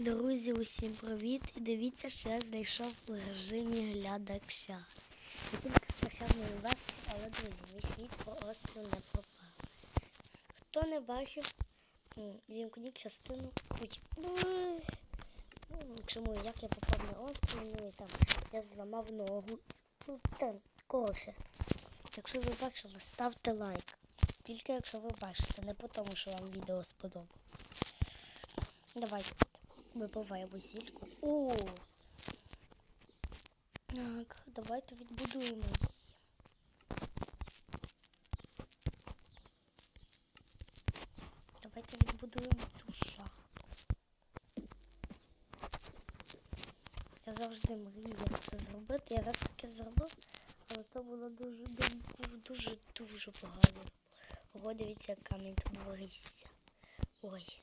Друзі, усім привіт! І дивіться, що я знайшов у режимі глядача. Я тільки нову версію, але друзі, мій світ про острів не пропав. Хто не бачив, вімкніть частину. Ну, Чому як я попав на острів, ну і там я зламав ногу. Ну там, коротше. Якщо ви бачили, ставте лайк. Тільки якщо ви бачите, не по тому, що вам відео сподобалось. Давайте вибиваємо зільку. О! Так, давайте відбудуємо її. Давайте відбудуємо цю шахту. Я завжди мріяв це зробити. Я раз таке зробив, але то було дуже дуже дуже дуже погано. Ого, дивіться, камінь тут вирісся. Ой.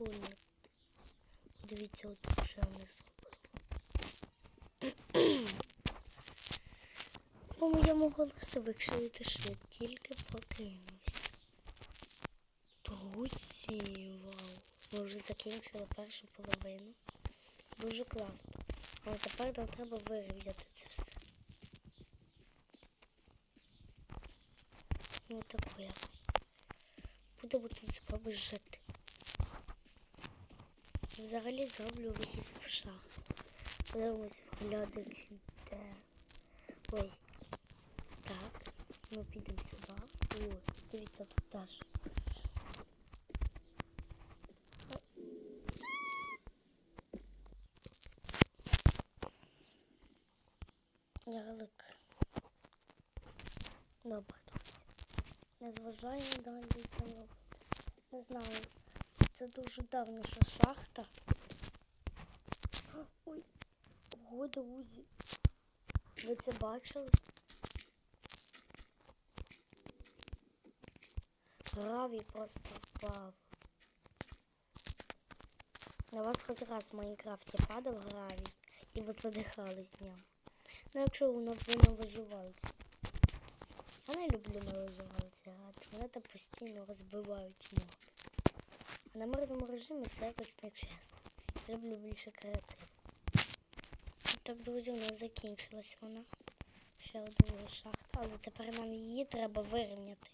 Шахта. Дивіться, от що ми зробили. По моєму голосу ви чуєте, що я тільки покинувся. Друзі, вау. Ми вже закінчили першу половину. Дуже класно. Але тепер нам треба вирівняти це все. Ну таку якось. Будемо тут спробувати жити. Взагалі зроблю вихід в шахту. Подивимось в глядачі де. Ой. Так. Ми підемо сюди. О, дивіться, тут теж. Ялик. Добре. Не зважаємо далі. Не знаю. Це дуже давно, що шахта. Ой, ого, друзі. Ви це бачили? Гравій просто впав. На вас хоч раз в Майнкрафті падав гравій і ви задихали з ним. Ну якщо ви не виживалці. Я не люблю на виживалці грати. Мене там постійно розбивають моби. На мирному режимі це якось не чесно. Люблю більше креатив. І Так, друзі, у нас закінчилась вона. Ще одна шахта, але тепер нам її треба вирівняти.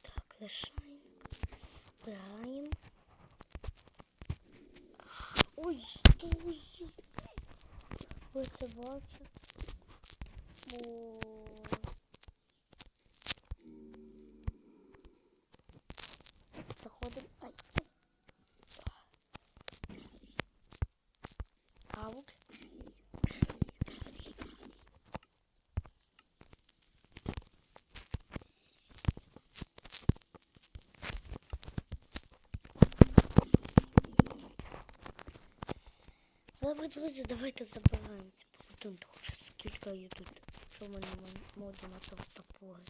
Так, лишайник. Збираємо. Ой, друзі. Ви це бачите? О. Добре, друзі, давайте забираємо ці будинки. Хоч скільки є тут. Що мон- моди на то топори.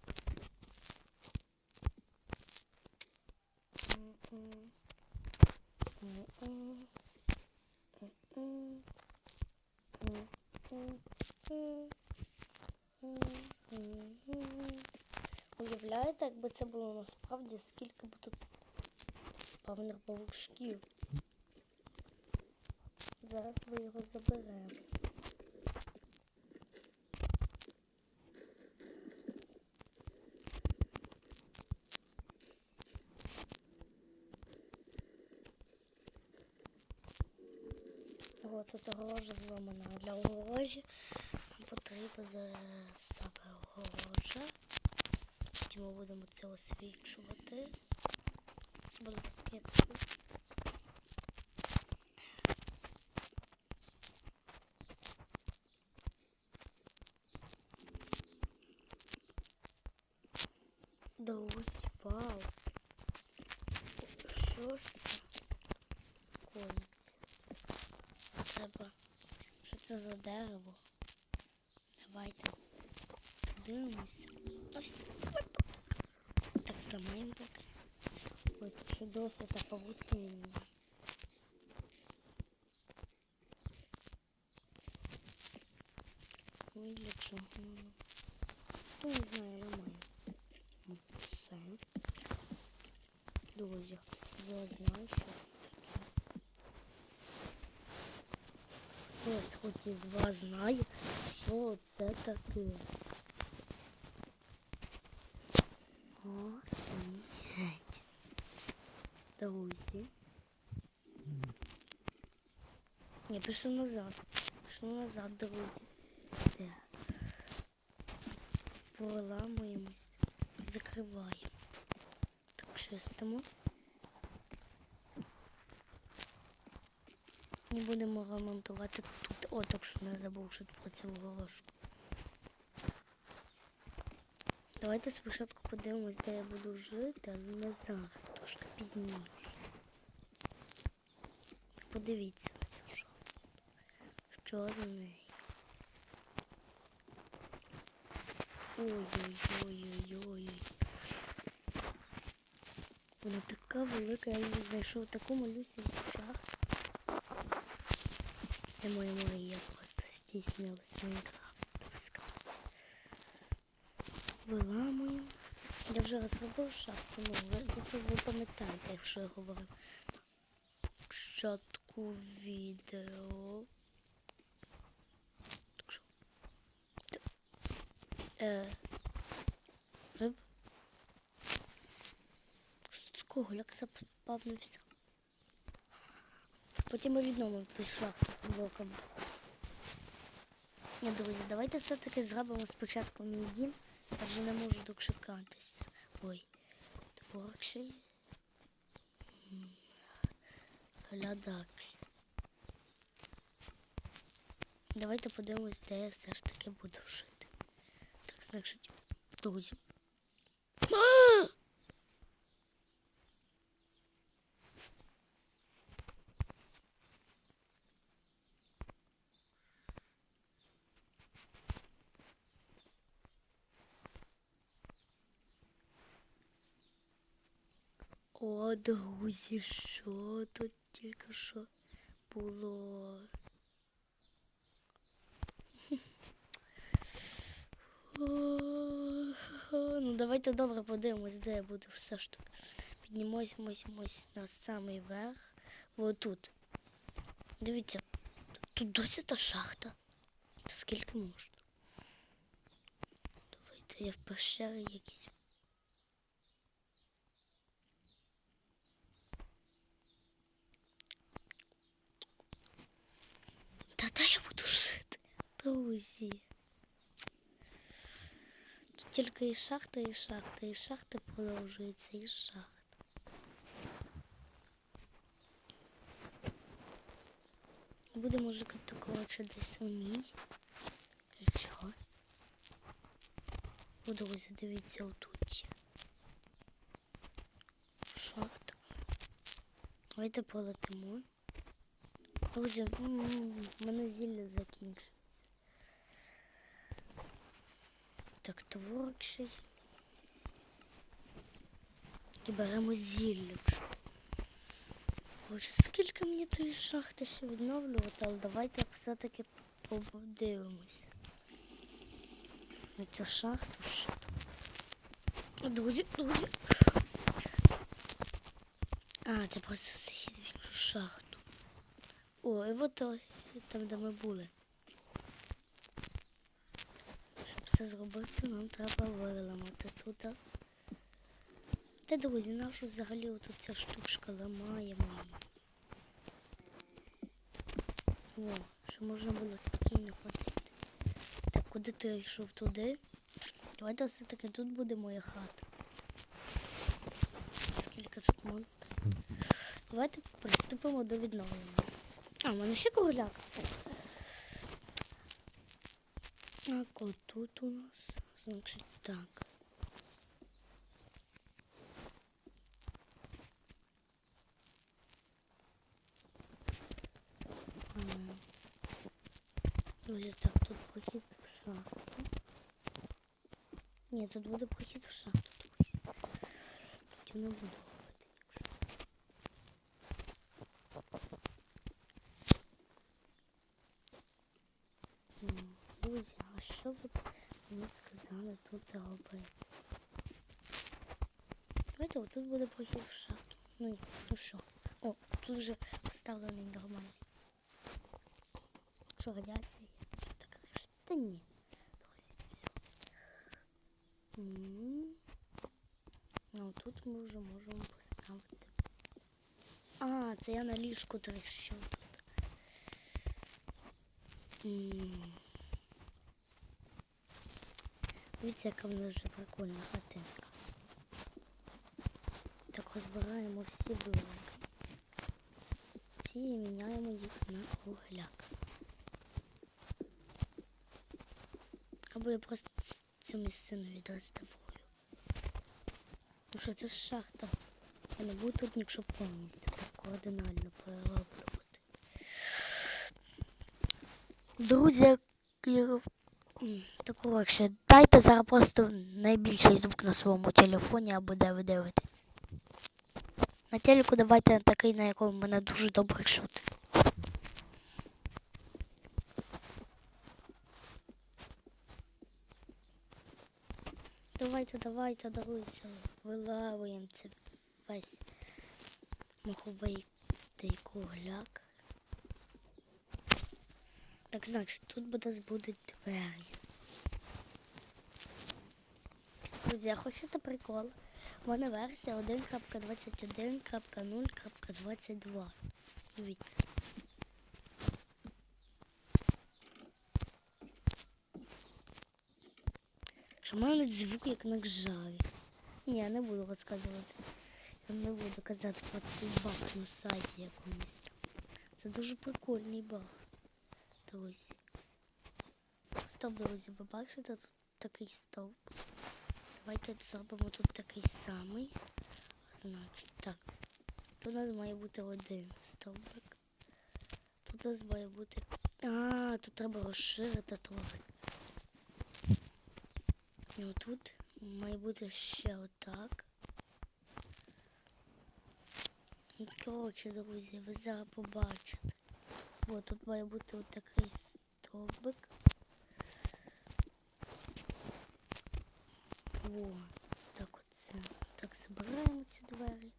Уявляєте, якби це було насправді, скільки б тут спавнер павучків. Зараз ми його заберемо. О, огорожа зломана. Для огорожі нам потрібна саме огорожа. Потім ми будемо це освічувати. Це буде баскетбол. Друзі, вау. Що ж це коїться? Треба. Що це за дерево? Давайте дивимося. Ось. Так зламаємо поки. Ой, тут ще досі та павутиння. Ну для чого? Ну, не знаю, ламаю. От Все. Друзі, хтось з вас знає, що це таке. Хтось хоч із вас знає, що це таке. Офігеть. Друзі. Ні, пішли назад. Пішли назад, друзі. Так. Проламуємось. Закриваємо. Так, чистимо. Не будемо ремонтувати тут. О, так що не забувши про цю горошку. Давайте спочатку подивимось, де я буду жити, але не зараз, трошки пізніше. Подивіться на цю шафу. Що за нею? Ой-ой-ой-ой-ой. Вона така велика, я її знайшов таку малюсіньку шахту. Це моя мрія просто здійснилась Майнкрафтовська. Виламуємо. Я вже розробив шахту, ну ви, ви, пам'ятаєте, якщо я говорив початку відео. Так що. Е, Кого запавнився? Потім цю шахту блоком. Ні, друзі, давайте все-таки зробимо спочатку мій дім. Я вже не можу дочекатися. Ой, творчий. М, Глядач. Давайте подивимось, де я все ж таки буду жити. Так, значить, друзі. А! О, друзі, що тут тільки що було? Ну, давайте добре подивимось, де я буду все ж таки. Піднімаємось на самий верх. Отут. Дивіться, тут досі та шахта. Та скільки можна? Давайте я в пещері якісь Та де я буду жити? Друзі. Тут тільки і шахта, і шахта, і шахта продовжується, і шахта. Будемо жити коротше десь у ній. Чого? О, друзі, дивіться отут. Шахта. Давайте полетимо. Друзі, мене зілля закінчується. Так, творчий. І беремо зіллячку. Боже, скільки мені тої шахти ще відновлювати, але давайте все-таки подивимося. На цю шахту ще там. Друзі, друзі. А, це просто захід в іншу шахту. О, і от там, де ми були. Це зробити, нам треба виламати тут. Та друзі, нашу взагалі отут ця штучка ламаємо. О, що можна було спокійно ходити. Так, куди то я йшов туди? Давайте все-таки тут буде моя хата. Скільки тут монстрів. Давайте приступимо до відновлення. А, в мене ще кругляк. Так, отут у нас. Значить так. Ага. Друзі, так, тут прохід в шахту. Ні, тут буде прохід в шахту, друзі. Тут я не буду А що ви мені сказали тут робити? Давайте отут буде прохід в шахту. Ну, і- ну що? О, тут вже поставлений нормальний. Що, радіація є? Так, та ні. Ну, тут ми вже можемо поставити. А, це я на ліжку трещив тут. Дивіться, яка в нас вже прикольна хатинка. Так розбираємо всі блоки. Ці і міняємо їх на угляк. Або я просто цю місцину відреставрую. Ну що це ж шахта. Я не буду тут нічого повністю так кардинально перероблювати. Друзі, я- м, та коротше, дайте зараз просто найбільший звук на своєму телефоні або де ви дивитесь. На телеку давайте такий, на якому мене дуже добре чути. Давайте, давайте, друзі, вилавуємо це весь маховий цей кругляк. Так, значить, тут буде збудуть двері. Друзі, а хочете прикол? У мене версія 1.21.0.22. Дивіться. В мене звук як на гжаві. Ні, я не буду розказувати. Я не буду казати про цей баг на сайті якомусь. Це дуже прикольний баг. Друзі. Стоп, друзі, ви бачите тут такий стовп? Давайте зробимо тут такий самий. Значить, так. Тут у нас має бути один стовбик. Тут у нас має бути. А, тут треба розширити трохи. І отут має бути ще отак. Ну, Коротше, друзі, ви зараз побачите. О, тут має бути отакий стовбик. О, так оце. Так забираємо ці двері.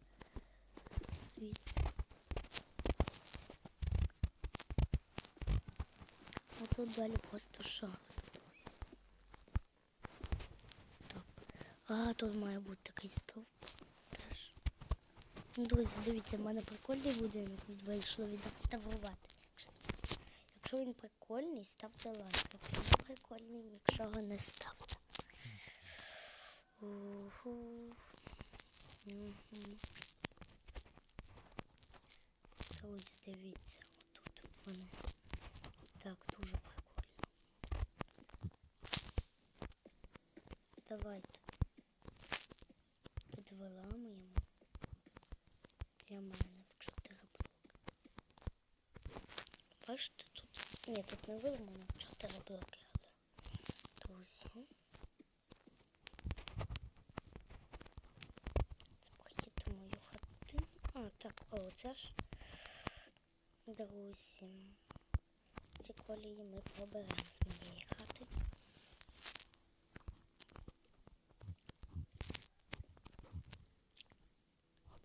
Звідси. А тут далі просто шахта. Стоп. А, тут має бути такий стовп. Ну, Друзі, дивіться, в мене прикольний будинок вийшло відреставрувати. Якщо- він прикольний, ставте лайк. Якщо не прикольний, нічого не ставте. Друзі, дивіться, отут у мене так дуже прикольно. Давайте тут виламуємо для мене в 4 блоки. Бачите, тут. Ні, тут не виламано 4 блоки, але друзі. Це прохід у мою хатину. А, так, о, це ж. Друзі. Ці колії ми приберемо з моєї хати.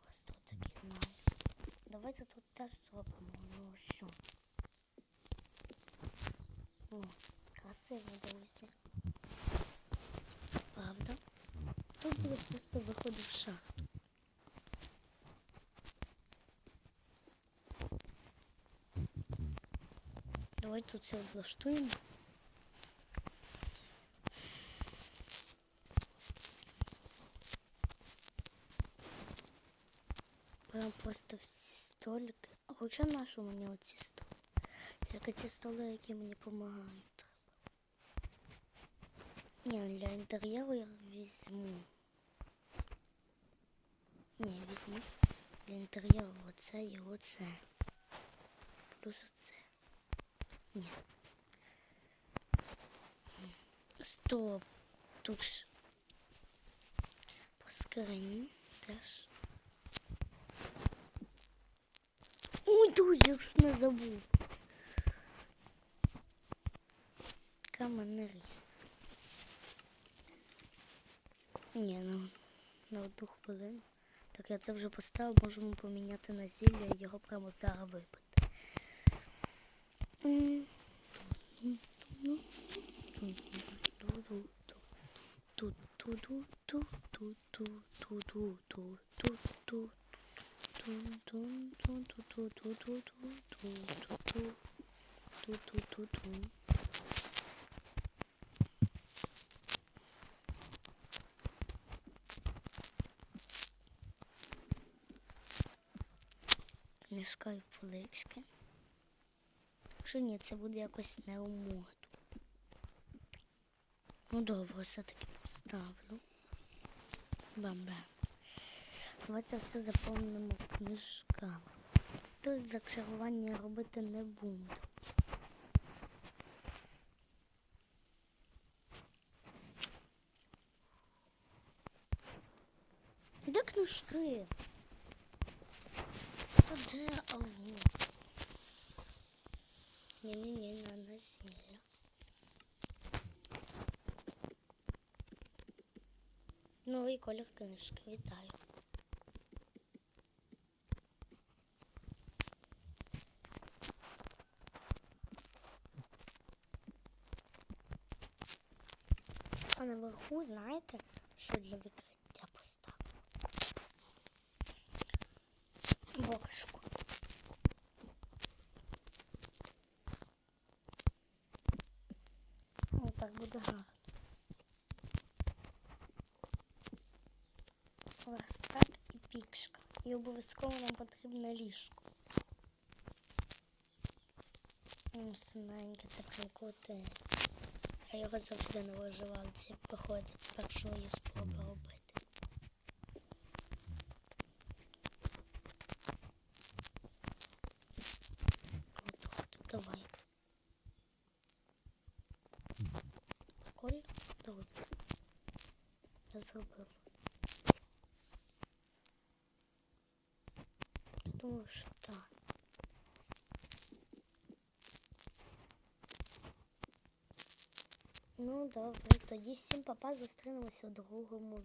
Просто такі мали. Давайте тут теж зробимо. Ну що? О, красиво, друзі. Правда? Тут буде просто виходить в шахту. Давайте тут все облаштуємо. Прям просто всі столики. А хоча нашу мені оці столи? Тільки ці столи, які мені допомагають. Ні, для інтер'єру я візьму. Ні, візьму для інтер'єру оце і оце. Плюс оце. Ні. Стоп. Тут ж по скрині теж. Ой, друзі, я ж не забув. Каменеріз. Ні, ну на одну хвилину. Так, я це вже поставив, можемо поміняти на зілля і його прямо зараз випити. М. І полички. Якщо ні, це буде якось не у моду. Ну добре, все-таки поставлю. Бам-бам. Давайте все заповнимо книжками. Стиль зачарування робити не буду. Де книжки? Де алло? Ні-ні-ні, на насилля. Новий колір книжки, вітаю. А наверху, знаєте, що для викриття поставив? Бокшку. О, так буде гарно. Верстак і пікшка. І обов'язково нам потрібне ліжко. Синеньке, це прям круте. Я його завжди не виживала. Це виходить з першої спроби робити. Давайте. Прикольно? Друзі. Я зробив. Що. Ну, добре, тоді всім папа зустрінемося у другому